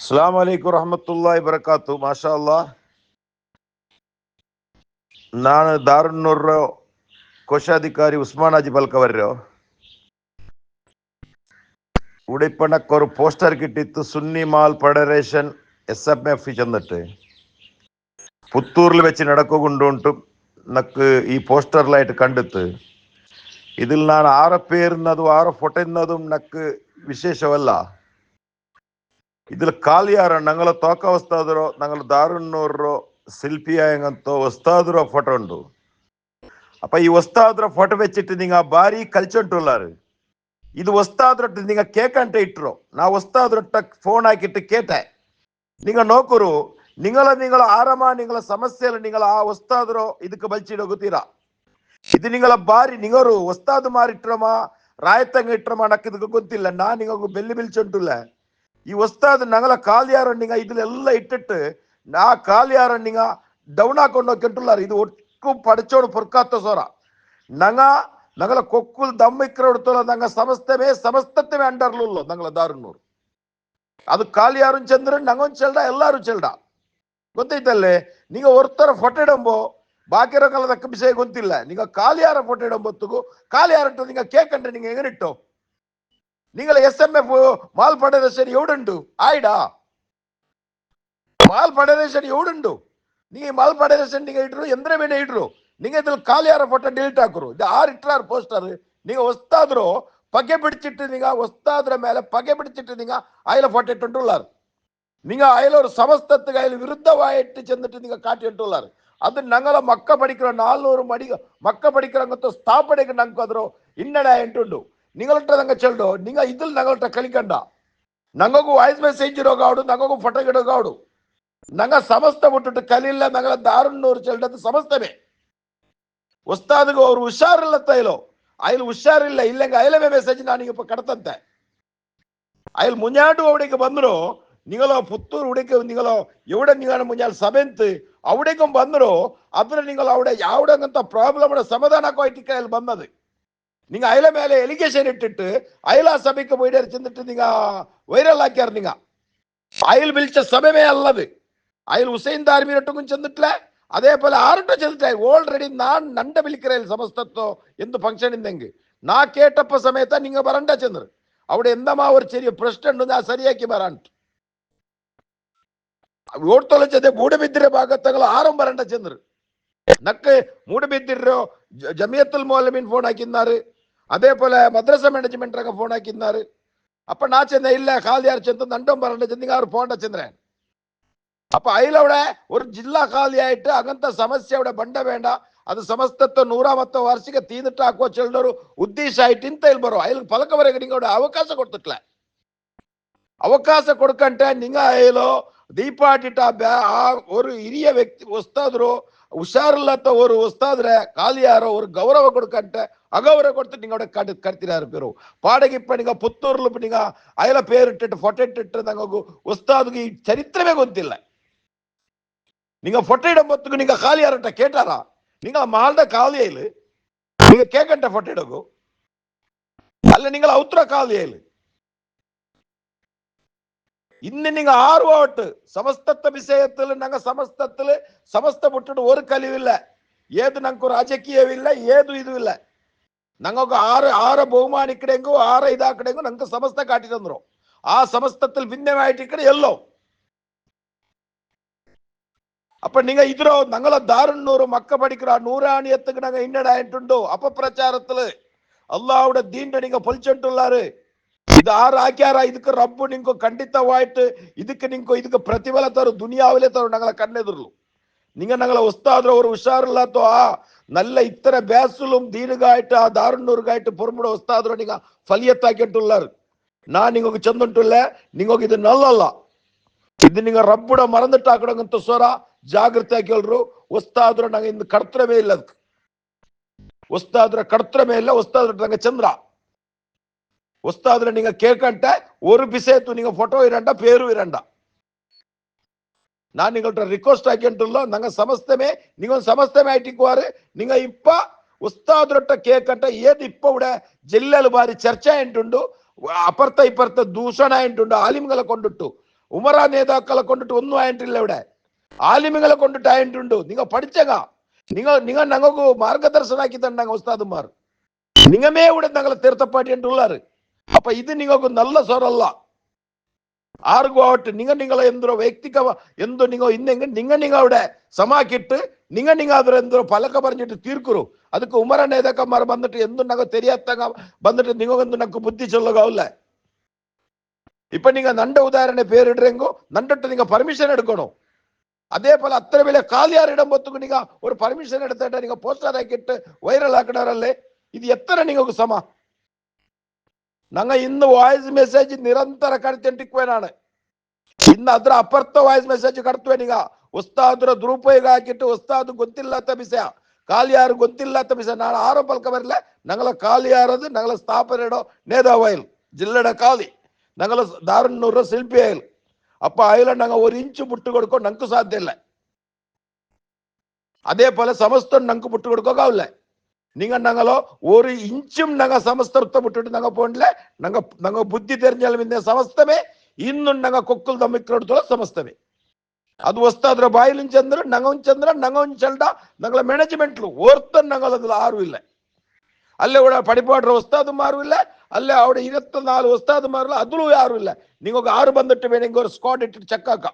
അസ്സാം വലൈക്കും റഹമത്തുള്ള ഇബർക്കാത്തു മാഷാ നാണ് ദാറുണ്ണൂറോ കോശാധികാരി ഉസ്മാൻ ഹാജി പൽക്കവരോ ഉടിപ്പണക്കൊരു പോസ്റ്റർ കിട്ടിത്തു സുന്നി മാൽ ഫെഡറേഷൻ എസ് എം എഫ് ചെന്നിട്ട്. പുത്തൂരിൽ വെച്ച് നടക്കുകൊണ്ടുണ്ടും നക്ക് ഈ പോസ്റ്ററിലായിട്ട് കണ്ടെത്ത് ഇതിൽ നാണ് ആറ് പേരുന്നതും ആറെ പൊട്ടുന്നതും നക്ക് വിശേഷമല്ല. ಇದ್ರ ಖಾಲಿಯಾರ ನಂಗಲ ತೋಕ ವಸ್ತಾದ್ರು ನಂಗಲ ದಾರುಣ್ಣೂರು ശില്പിയായങ്ങത്തോ വസ്താദുറോ ഫോട്ടോ ഉണ്ടോ അപ്പൊ ഈ വസ്താദുറ ഫോട്ടോ വെച്ചിട്ട് നിങ്ങൾ ഭാരി കളിച്ചോണ്ടുള്ളാറ് ഇത് വസ്താദുറട്ട് നിങ്ങൾ കേക്കണ്ട ഇട്ടോ നാ വസ്താദുരട്ട ഫോൺ ആക്കിയിട്ട് കേട്ടേ നിങ്ങൾ നോക്കുറു നിങ്ങളെ നിങ്ങൾ ആരമാ നിങ്ങളെ സമസ്യയിൽ നിങ്ങൾ ആ വസ്താദുറോ ഇതൊക്കെ വലിച്ചിടകുത്തീരാ ഇത് നിങ്ങളെ ഭാരി നിങ്ങൊരു വസ്താദുമാർ ഇട്ടോമാ റായത്തങ്ങ ഇട്ടോമാ നക്കിതൊക്കെ ഗൊത്തില്ല നാ നിങ്ങൾക്ക് വെല്ലു വിളിച്ചോണ്ടില്ല ఈ వస్తాదన్నాగల కాల్యారు అండింగా ఇదిలో ఎల్ల ఇట్టిట్టు నా కాల్యారు అండింగా ಡೌನ್ ಹಾಕೊಂಡು ಹೋಗ್ಕೊಂಟ್ರಲ್ಲಾರ ಇದು ಒಟ್ಟು ಪಡಚೋಡು ಪುರ್ಕಾತ ಸೋರ ನಂಗ ನಂಗಲ ಕೊಕ್ಕುಲ್ ದಮ್ಮಿಕ್ರ ಹೊಡ್ತೋಲ್ಲ ನಂಗ ಸಮಸ್ತಮೇ ಸಮಸ್ತತ್ವೇ ಅಂಡರ್ಲುಲ್ಲೋ ನಂಗಲ ದಾರುನೂರು ಅದು ಖಾಲಿ ಯಾರು ಚಂದ್ರ ನಂಗೊಂದು ಚೆಲ್ಡ ಎಲ್ಲಾರು ಚೆಲ್ಡ ಗೊತ್ತೈತಲ್ಲೇ ನೀಗ ಒರ್ತರ ಫೊಟೆ ಡಂಬೋ ಬಾಕಿರೋ ಕಾಲದ ವಿಷಯ ಗೊತ್ತಿಲ್ಲ ನೀಗ ಖಾಲಿ ಯಾರ ಫೊಟೆ ಡಂಬೊತ್ತುಗು ಖಾಲಿ ಯಾರಟ್ಟು ನಿಂಗ ಕೇಕಂಡ್ರೆ ನಿಂಗೆ ಹೆಂಗನಿಟ್ಟು నీగల ఎస్ఎంఎఫ్ మాల్ పడేసేడు ఎవడుండు ఆయిడా మాల్ పడేసేడు ఎవడుండు நீ மால் படையரசன் நீங்க இட்ரு எந்திர வேணே இட்ரு நீங்க இதில் காலியார போட்ட டிலீட் ஆக்குறோம் இது ஆறு இட்டார் போஸ்டர் நீங்க ஒஸ்தாதுரோ பகை பிடிச்சிட்டு இருந்தீங்க ஒஸ்தாதுர மேல பகை பிடிச்சிட்டு இருந்தீங்க அயில போட்டுட்டு உள்ளார். நீங்க அயில ஒரு சமஸ்தத்துக்கு அயில விருத்தவாயிட்டு சென்றுட்டு நீங்க காட்டிட்டு உள்ளார். அது நாங்கள மக்க படிக்கிறோம் நானூறு மடி மக்க படிக்கிறவங்க ஸ்தாபனைக்கு நாங்க அதிரோ இன்னடா என்று ನಿಗಲಟ್ಟ ನಂಗೆ ಚೆಲ್ಡು ನಿಂಗ ಇದ್ದಲ್ಲಿ ನಗಲಟ್ಟ ಕಲಿಕಂಡ ನಂಗಗೂ ವಾಯ್ಸ್ ಮೆಸೇಜ್ ಇರೋಗಾಡು ನಂಗಗೂ ಫೋಟೋ ಇಡೋಗಾಡು ನಂಗ ಸಮಸ್ತ ಬಿಟ್ಟುಟ್ಟು ಕಲಿಲ್ಲ ನಂಗಲ ದಾರುಣ್ಣೂರು ಚೆಲ್ಡದ್ದು ಸಮಸ್ತವೇ ಹೊಸ್ತಾದಿಗೂ ಅವ್ರು ಹುಷಾರಿಲ್ಲ ತೈಲೋ ಅಯ್ಲಿ ಹುಷಾರಿಲ್ಲ ಇಲ್ಲಂಗ ಅಯ್ಲವೇ ಮೆಸೇಜ್ ನಾನೀಗ ಕಡತಂತೆ ಅಯ್ಲಿ ಮುಂಜಾಡು ಅವಡಿಗೆ ಬಂದರು ನಿಗಲೋ ಪುತ್ತೂರು ಹುಡುಕಿ ನಿಗಲೋ ಎವಡ ನಿಗಣ ಮುಂಜಾನೆ ಸಭೆಂತು ಅವಡಿಗೂ ಬಂದರು ಅದರ ನಿಗಲ ಅವಡೆ ಯಾವಡಂಗಂತ ಪ್ರಾಬ್ಲಮ್ ಸಮಾಧಾನಕ್ಕೂ ಐಟಿ ಕೈಯಲ್ಲಿ ಬಂದದು நீங்க அயல மேல எலிகேஷன் இட்டுட்டு அயலா சபைக்கு போயிட்டு இருந்துட்டு நீங்க வைரல் ஆக்கியா இருந்தீங்க? அயல் விழிச்ச சபையே அல்லது. அயல் உசைன் தார்மீரட்டுக்கும் சென்றுட்டல அதே போல ஆரட்டும் சென்றுட்டாரு ஆல்ரெடி நான் நண்ட விழிக்கிறேன் சமஸ்தத்தோ எந்த ஃபங்க்ஷன் இருந்தெங்கு. நான் கேட்டப்ப சமயத்தா நீங்க வரண்டா சென்று. അവിടെ എന്തമാ ഒരു ചെറിയ പ്രശ്നമുണ്ട് ആ ശരിയാക്കി വരാണ്ട് ഓർത്തൊളിച്ചത് മൂടുബിദ്ര ഭാഗത്തങ്ങൾ ആരും വരണ്ട ചെന്നർ നക്ക് മൂടുബിദ്രോ ജമിയത്തുൽ മോലമിൻ ഫോൺ ആക്കിന്നാറ് அதே போல மദ്രസ மேனேஜ்மெண்ட்டாக ஃபೋನ್ அப்ப நான் சென்ன இல்ல காலியார் செந்து நண்டம் பரண்ட செந்திங்க அவர் ஃபೋನ್ ಹಚ್ಚಿದ್ರೇನ್ அப்ப ಅಯಲವಡ ஒரு ಜಿಲ್ಲಾ ಖಾಲಿ ಆಯ್ತು അങ്ങനത്തെ ಸಮಸ್ಯೆವಡ ಬಂಡ ಬೇಡ ಅದು ಸಮಸ್ತತ್ವ ನೂರಾವತ್ತು ವಾರ್ಷಿಕ ತೀನಿಟ್ಟು ಹಾಕುವ ಚೆಲ್ಲರು ಉದ್ದೇಶ ಆಯ್ತು ಇಂತ ಇಲ್ಲಿ ಬರೋ ಅಯ್ಯಲ್ ಪಲಕವರೆಗೆ ನಿಂಗೆ ಅವಕಾಶ ಕೊಡ್ತಿಟ್ಲ ಅವಕಾಶ ಕೊಡ್ಕಂಟೆ ನಿಂಗ ಅಯ್ಯಲು ದೀಪಾಟಿಟ ಆ ಒಂದು ಹಿರಿಯ ವ್ಯಕ್ತಿ ಹೊಸ್ತಾದ್ರು ಹುಷಾರಿಲ್ಲತ್ತ ಒಂದು ಹೊಸ್ತಾದ್ರೆ ಖಾಲಿಯಾರೋ ಒಂದು ಗೌರವ ಕೊಡ್ಕಂಟೆ அகௌரவ கொடுத்து நீங்க கடு கருத்தினா இருப்பீரு பாடகி இப்ப ನೀಗ ಪುತ್ತೂರ್ಲು ನೀಗ ಅಯಲ ಪೇರಿಟ್ಟಿಟ್ಟು ಫೊಟೊ ಇಟ್ಟಿಟ್ಟು ನಂಗೆ ಉಸ್ತಾದ್ಗೆ ಚರಿತ್ರವೇ ಗೊತ್ತಿಲ್ಲ நீங்க ஃபொட்டோ இடம் போத்துக்கு நீங்க காலியார்கிட்ட கேட்டாரா? நீங்க மால்ட காலியையில் நீங்க கேட்கட்ட ஃபொட்டோ எடுக்கும் அல்ல நீங்க அவுத்துற காலியையில் இன்னும் நீங்க ஆர்வோட்டு சமஸ்தத்த விஷயத்துல நாங்க சமஸ்தத்துல சமஸ்த விட்டுட்டு ஒரு கழிவு இல்லை. ஏது நமக்கு ராஜக்கீயம் இல்லை ஏது இது இல்லை. ನಂಗೊಬ್ಬ ಆರ ಆರ ಬಹುಮಾನ ஆற இதா ಆರ ಇದಾ சமஸ்த ನಂಗೆ ಸಮಸ್ತ ஆ சமஸ்தத்தில் ആ ஆயிட்டு ഭിന്നമായിട്ടിരിക്കണ എല്ലോ. அப்ப நீங்க இதுல நாங்கள தாருண்ணூறு மக்க படிக்கிறா நூறாணியத்துக்கு நாங்க இன்னடாயிட்டுண்டோ அப்ப பிரச்சாரத்துல அல்லாவோட தீண்ட நீங்க பொலிச்சுட்டுள்ளாரு இது ஆறு ஆக்கியாரா இதுக்கு ரப்பு நீங்க கண்டித்தவாயிட்டு இதுக்கு நீங்க இதுக்கு பிரதிபல தரும் துனியாவிலே தரும் நாங்கள கண்ணெதிரலும் நீங்க நாங்கள உஸ்தாதுல ஒரு உஷார் இல்லாத்தோ నల్ల ఇతర బ్యాసులు దీనిగాయట దారుణూరుగాయట పొరుముడు వస్తాదు నీకు ఫలియత్తాకెట్టుల్లారు நான் நீங்க சந்தன்ட்டுள்ள நீங்க இது நல்லல்ல. இது நீங்க ரப்புட மறந்துட்டாக்கணுங்க சோரா ஜாகிரதா கேள்றோம் ஒஸ்தாதுர நாங்க இந்த கடத்துறமே இல்ல அதுக்கு. ஒஸ்தாதுர கடத்துறமே இல்ல ஒஸ்தாதுர நாங்க சந்திரா. ஒஸ்தாதுல நீங்க கேட்கட்ட ஒரு பிசேத்து நீங்க போட்டோ இரண்டா பேரும் இரண்டா. ನಾನು ನಿಗಳ್ರ ರಿಕ್ವೆಸ್ಟ್ ಹಾಕೊಂಡ್ರಲ್ಲ ನಂಗೆ ಸಮಸ್ತಮೆ ನಿಗೊಂದು ಸಮಸ್ತಮೆ ಆಯ್ಟಿಕ್ವಾರು ನಿಂಗ ಇಪ್ಪ ಉಸ್ತಾದ್ರೊಟ್ಟ ಕೇಕಂಟ ಏದು ಇಪ್ಪ ಉಡ ಜಿಲ್ಲೆಲು ಬಾರಿ ಚರ್ಚೆ ಅಂಟುಂಡು ಅಪರ್ಥ ಇಪರ್ಥ ದೂಷಣ ಅಂಟುಂಡು ಆಲಿಮ್ಗಳ ಕೊಂಡಿಟ್ಟು ഉമറ നേതാക്കളെ കൊണ്ടിട്ട് ഒന്നും ആയിട്ടില്ല ഇവിടെ ആലിമികളെ കൊണ്ടിട്ട് ആയിട്ടുണ്ട് നിങ്ങൾ പഠിച്ചക നിങ്ങൾ നിങ്ങൾ ഞങ്ങൾക്ക് മാർഗദർശനാക്കി തന്നെ ഉസ്താദുമാർ നിങ്ങമേ ഇവിടെ ഞങ്ങൾ തീർത്തപ്പാട്ടിയിട്ടുള്ളാറ് അപ്പൊ ഇത് നിങ്ങൾക്ക് നല്ല സ്വരല്ല ಆರ್ಗೋಟ್ ನಿಂಗ நீங்க ಎಂದ್ರ ವೈಯಕ್ತಿಕ நீங்க ನಿಂಗ ಇನ್ನೆಂಗ ನಿಂಗ நீங்க ಸಮಾಕಿಟ್ಟು ನಿಂಗ ನಿಂಗ ಅದ್ರ ಎಂದ್ರ ಫಲಕ ಬರೆஞ்ಸಿಟ್ಟು ತೀರ್ಕುರು ಅದಕ್ಕೆ வந்துட்டு எந்த ಬಂದಿಟ್ಟು ಎಂದು வந்துட்டு நீங்க ಬಂದಿட்டு ನಿಂಗೊಂದು புத்தி ಬುದ್ಧಿ சொல்லுகவுல இப்ப நீங்க நண்ட உதாரண பேரிடுறீங்கோ நண்டட்டு நீங்க பர்மிஷன் எடுக்கணும். அதே போல அத்தனை வேலை காலியாரிடம் போத்துக்கு நீங்க ஒரு பர்மிஷன் எடுத்துட்டு நீங்க போஸ்டர் ஆக்கிட்டு வைரல் ஆக்கினாரல்ல இது எத்தனை நீங்க சமா ನಂಗೆ ಇನ್ನು ವಾಯ್ಸ್ ಮೆಸೇಜ್ ನಿರಂತರ ಕಡ್ತಂಟಿಕ್ವೆ ನಾನು ಇನ್ನು ಅದ್ರ ಅಪರ್ಥ ವಾಯ್ಸ್ ಮೆಸೇಜ್ ಕಟ್ತುವೆ ನೀಗ ಉಸ್ತಾದ್ರ ದುರುಪಯೋಗ ಹಾಕಿಟ್ಟು ಉಸ್ತಾದ್ ಗೊತ್ತಿಲ್ಲತ್ತ ವಿಷಯ ಕಾಲ್ ಯಾರು ಗೊತ್ತಿಲ್ಲತ್ತ ವಿಷಯ ನಾನು ಆರೋಪಲ್ಕ ಬರಲ ನಂಗಲ ಕಾಲ್ ಯಾರದು ನಂಗಲ ಸ್ಥಾಪನೆ ಇಡೋ ನೇದಾವಾಯಿಲ್ ಜಿಲ್ಲೆಡ ಕಾಲಿ ನಂಗಲ ದಾರುಣ್ಣೂರ ಶಿಲ್ಪಿ ಆಯಿಲ್ ಅಪ್ಪ ಆಯಿಲ ನಂಗೆ ಒಂದು ಇಂಚು ಮುಟ್ಟು ಕೊಡ್ಕೊಂಡು ನಂಕು ಸಾಧ್ಯ ಇಲ್ಲ அதே போல சமஸ்தம் நமக்கு புட்டு கொடுக்க இல்லை நீங்கள் நாங்களோ ஒரு இன்ச்சும் நாங்கள் சமஸ்தத்தை விட்டுட்டு நாங்கள் போகல நாங்கள் நாங்கள் புத்தி தெரிஞ்சாலும் இந்த சமஸ்தமே, இன்னும் நாங்கள் கொக்குள் தம்மிக்கிறோட சமஸ்தமே. ಅದು ಹೊಸ್ತಾದ್ರ ಬಾಯಿಲಿ ಚಂದ್ರ ನಂಗೊಂದು ಚಂದ್ರ ನಂಗೊಂದು ಚಲ್ಡ ನಂಗಳ ಮ್ಯಾನೇಜ್ಮೆಂಟ್ಲು ಓರ್ತ ನಂಗಳ ಆರು ಇಲ್ಲ ಅಲ್ಲೇ ಕೂಡ ಪಡಿಪಾಡ್ರ ಹೊಸ್ತಾದ ಮಾರು ಇಲ್ಲ ಅಲ್ಲೇ ಅವಡ ಇರತ್ತ ನಾಲ್ಕು ಹೊಸ್ತಾದ ಮಾರು ಅದೂ ಯಾರು ಇಲ್ಲ ನಿಂಗೊಗ ಆರು ಬಂದಿಟ್ಟು ಬೇರೆ ಸ್ಕ್ವಾಡ್ ಇಟ್ಟು ಚಕ್ಕಾಕ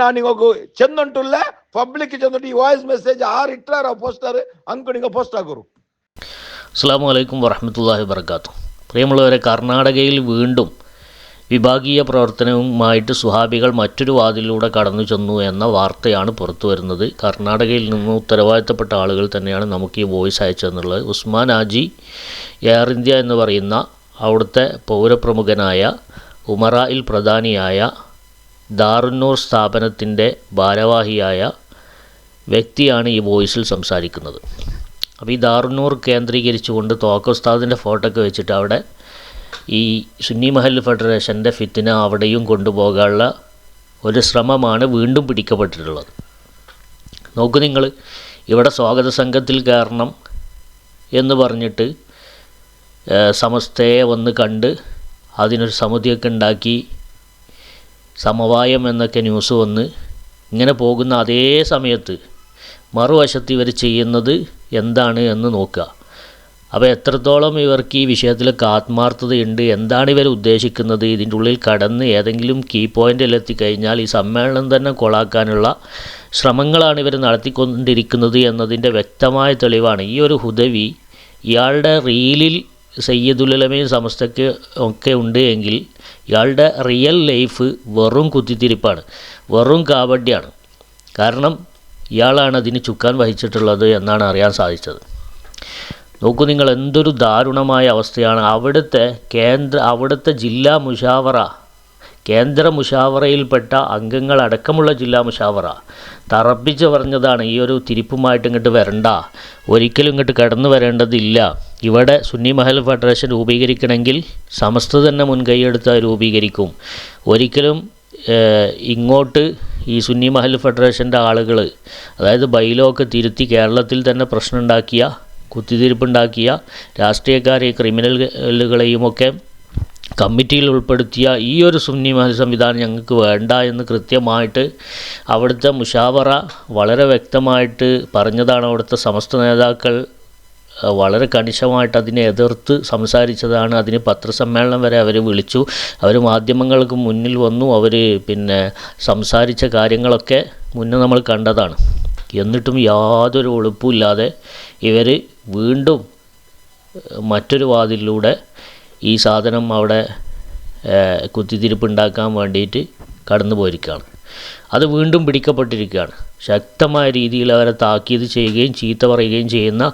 ഞാൻ നിങ്ങൾക്ക് ചെന്നിട്ടില്ല പബ്ലിക് ചെന്നിട്ട് ഈ വോയിസ് മെസ്സേജ് ആറ് ഇട്ടാറോ പോസ്റ്റർ അങ്ങ് നിങ്ങൾ പോസ്റ്റ് ആക്കൂ അസ്സാം വലൈക്കും വറഹമത്തല്ലാഹി വർക്കാത്തു പ്രിയമുള്ളവരെ കർണാടകയിൽ വീണ്ടും വിഭാഗീയ പ്രവർത്തനവുമായിട്ട് സുഹാബികൾ മറ്റൊരു വാതിലൂടെ കടന്നു ചെന്നു എന്ന വാർത്തയാണ് പുറത്തു വരുന്നത്. കർണാടകയിൽ നിന്ന് ഉത്തരവാദിത്തപ്പെട്ട ആളുകൾ തന്നെയാണ് നമുക്ക് ഈ വോയിസ് അയച്ചതെന്നുള്ളത്. ഉസ്മാൻ ആജി എയർ ഇന്ത്യ എന്ന് പറയുന്ന അവിടുത്തെ പൗരപ്രമുഖനായ ഉമറയിൽ പ്രധാനിയായ ദാറുന്നൂർ സ്ഥാപനത്തിന്റെ ഭാരവാഹിയായ വ്യക്തിയാണ് ഈ വോയിസിൽ സംസാരിക്കുന്നത്. അപ്പോൾ ഈ ദാറുന്നൂർ കേന്ദ്രീകരിച്ചുകൊണ്ട് തോക്ക ഉസ്താദിന്റെ ഫോട്ടോ ഒക്കെ വെച്ചിട്ട് അവിടെ ഈ സുന്നി മഹൽ ഫെഡറേഷന്റെ ഫിത്തിന അവിടെയും കൊണ്ടുപോകാനുള്ള ഒരു ശ്രമമാണ് വീണ്ടും പിടിക്കപ്പെട്ടിട്ടുള്ളത്. നോക്കൂ നിങ്ങൾ ഇവിടെ സ്വാഗത സംഘത്തിൽ കയറണം എന്ന് പറഞ്ഞിട്ട് സമസ്തയെ വന്ന് കണ്ട് അതിനൊരു സമിതിയൊക്കെ ഉണ്ടാക്കി സമവായം എന്നൊക്കെ ന്യൂസ് വന്ന് ഇങ്ങനെ പോകുന്ന അതേ സമയത്ത് മറുവശത്ത് ഇവർ ചെയ്യുന്നത് എന്താണ് എന്ന് നോക്കുക. അപ്പോൾ എത്രത്തോളം ഇവർക്ക് ഈ വിഷയത്തിലൊക്കെ ആത്മാർത്ഥതയുണ്ട് എന്താണ് ഇവർ ഉദ്ദേശിക്കുന്നത് ഇതിന്റെ ഉള്ളിൽ കടന്ന് ഏതെങ്കിലും കീ പോയിന്റിൽ എത്തിക്കഴിഞ്ഞാൽ ഈ സമ്മേളനം തന്നെ കൊളാക്കാനുള്ള ശ്രമങ്ങളാണ് ഇവർ നടത്തിക്കൊണ്ടിരിക്കുന്നത് എന്നതിന്റെ വ്യക്തമായ തെളിവാണ്. ഈ ഒരു ഹുദവി ഇയാളുടെ റീലിൽ സയ്യദുലമയും സമസ്തക്ക് ഒക്കെ ഉണ്ട് എങ്കിൽ ഇയാളുടെ റിയൽ ലൈഫ് വെറും കുത്തിത്തിരിപ്പാണ് വെറും കാവഡ്യാണ് കാരണം ഇയാളാണ് അതിന് ചുക്കാൻ വഹിച്ചിട്ടുള്ളത് എന്നാണ് അറിയാൻ സാധിച്ചത്. നോക്കൂ നിങ്ങൾ എന്തൊരു ദാരുണമായ അവസ്ഥയാണ്. അവിടുത്തെ കേന്ദ്ര അവിടുത്തെ ജില്ലാ മുഷാവറ കേന്ദ്ര മുഷാവറയിൽപ്പെട്ട അംഗങ്ങളടക്കമുള്ള ജില്ലാ മുഷാവറ. തറപ്പിച്ച് പറഞ്ഞതാണ് ഈ ഒരു തിരിപ്പുമായിട്ട് ഇങ്ങോട്ട് വരണ്ട. ഒരിക്കലും ഇങ്ങോട്ട് കടന്നു വരേണ്ടതില്ല. ഇവിടെ സുന്നി മഹൽ ഫെഡറേഷൻ രൂപീകരിക്കണമെങ്കിൽ സമസ്ത തന്നെ മുൻകൈയെടുത്ത് രൂപീകരിക്കും. ഒരിക്കലും ഇങ്ങോട്ട് ഈ സുന്നി മഹൽ ഫെഡറേഷന്റെ ആളുകൾ അതായത് ബൈലോ ഒക്കെ തിരുത്തി കേരളത്തിൽ തന്നെ പ്രശ്നമുണ്ടാക്കിയ കുത്തിത്തിരിപ്പുണ്ടാക്കിയ രാഷ്ട്രീയക്കാരെ ക്രിമിനലുകളെയുമൊക്കെ കമ്മിറ്റിയിൽ ഉൾപ്പെടുത്തിയ ഈ ഒരു സുന്നി മഹൽ സംവിധാനം ഞങ്ങൾക്ക് വേണ്ട എന്ന് കൃത്യമായിട്ട് അവിടുത്തെ മുഷാവറ വളരെ വ്യക്തമായിട്ട് പറഞ്ഞതാണ് അവിടുത്തെ സമസ്ത നേതാക്കൾ വളരെ കണിശമായിട്ട് അതിനെ എതിർത്ത് സംസാരിച്ചതാണ്. അതിന് പത്രസമ്മേളനം വരെ അവർ വിളിച്ചു. അവർ മാധ്യമങ്ങൾക്ക് മുന്നിൽ വന്നു. അവർ പിന്നെ സംസാരിച്ച കാര്യങ്ങളൊക്കെ മുന്നേ നമ്മൾ കണ്ടതാണ്. എന്നിട്ടും യാതൊരു ഒളിപ്പുമില്ലാതെ ഇവർ വീണ്ടും മറ്റൊരു വാതിലിലൂടെ ഈ സാധനം അവിടെ കുത്തിത്തിരിപ്പുണ്ടാക്കാൻ വേണ്ടിയിട്ട് കടന്നു പോയിരിക്കുകയാണ്. അത് വീണ്ടും പിടിക്കപ്പെട്ടിരിക്കുകയാണ്. ശക്തമായ രീതിയിൽ അവരെ താക്കീത് ചെയ്യുകയും ചീത്ത പറയുകയും ചെയ്യുന്ന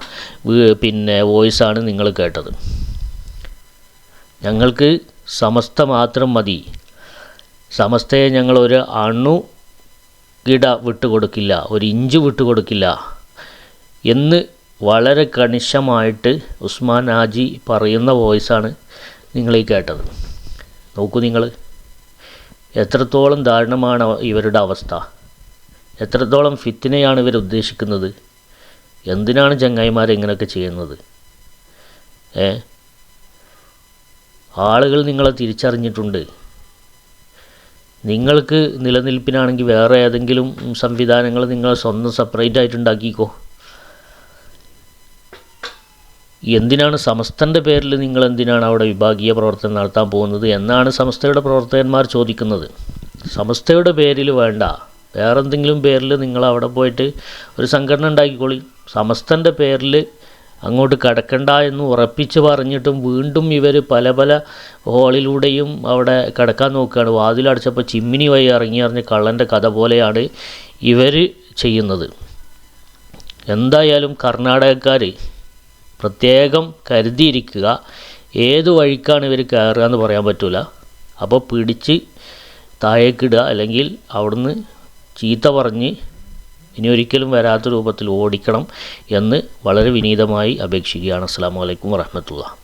പിന്നെ വോയിസാണ് നിങ്ങൾ കേട്ടത്. ഞങ്ങൾക്ക് സമസ്ത മാത്രം മതി. സമസ്തയെ ഞങ്ങൾ ഒരു അണു ഇട വിട്ടുകൊടുക്കില്ല ഒരു ഇഞ്ച് വിട്ടുകൊടുക്കില്ല എന്ന് വളരെ കണിശമായിട്ട് ഉസ്മാൻ ആജി പറയുന്ന വോയിസാണ് നിങ്ങളീ കേട്ടത്. നോക്കൂ നിങ്ങൾ. എത്രത്തോളം ദാരുണമാണ് ഇവരുടെ അവസ്ഥ. എത്രത്തോളം ഫിത്തിനെയാണ് ഇവർ ഉദ്ദേശിക്കുന്നത്. എന്തിനാണ് ചങ്ങായിമാർ ഇങ്ങനെയൊക്കെ ചെയ്യുന്നത്? ഏ? ആളുകൾ നിങ്ങളെ തിരിച്ചറിഞ്ഞിട്ടുണ്ട്. നിങ്ങൾക്ക് നിലനിൽപ്പിനാണെങ്കിൽ വേറെ ഏതെങ്കിലും സംവിധാനങ്ങൾ നിങ്ങൾ സ്വന്തം സെപ്പറേറ്റ് ആയിട്ട് ഉണ്ടാക്കിക്കോ. എന്തിനാണ് സമസ്തന്റെ പേരിൽ നിങ്ങൾ എന്തിനാണ് അവിടെ വിഭാഗീയ പ്രവർത്തനം നടത്താൻ പോകുന്നത് എന്നാണ് സമസ്തയുടെ പ്രവർത്തകന്മാർ ചോദിക്കുന്നത്. സമസ്തയുടെ പേരിൽ വേണ്ട. വേറെന്തെങ്കിലും പേരിൽ നിങ്ങൾ അവിടെ പോയിട്ട് ഒരു സംഘടന ഉണ്ടാക്കിക്കോളി. സമസ്തന്റെ പേരിൽ അങ്ങോട്ട് കടക്കണ്ട എന്ന് ഉറപ്പിച്ച് പറഞ്ഞിട്ടും വീണ്ടും ഇവർ പല പല ഹോളിലൂടെയും അവിടെ കടക്കാൻ നോക്കുകയാണ്. വാതിലടച്ചപ്പോൾ ചിമ്മിനി വഴി ഇറങ്ങി അറിഞ്ഞ കള്ളന്റെ കഥ പോലെയാണ് ഇവർ ചെയ്യുന്നത്. എന്തായാലും കർണാടകക്കാർ പ്രത്യേകം കരുതിയിരിക്കുക. ഏത് വഴിക്കാണ് ഇവർ കയറുക എന്ന് പറയാൻ പറ്റില്ല അപ്പോൾ പിടിച്ച് താഴേക്കിടുക അല്ലെങ്കിൽ അവിടുന്ന് ചീത്ത പറഞ്ഞ് ഇനി ഒരിക്കലും വരാത്ത രൂപത്തിൽ ഓടിക്കണം എന്ന് വളരെ വിനീതമായി അപേക്ഷിക്കുകയാണ്. അസ്സാം വലൈക്കും വറഹമത്തുള്ള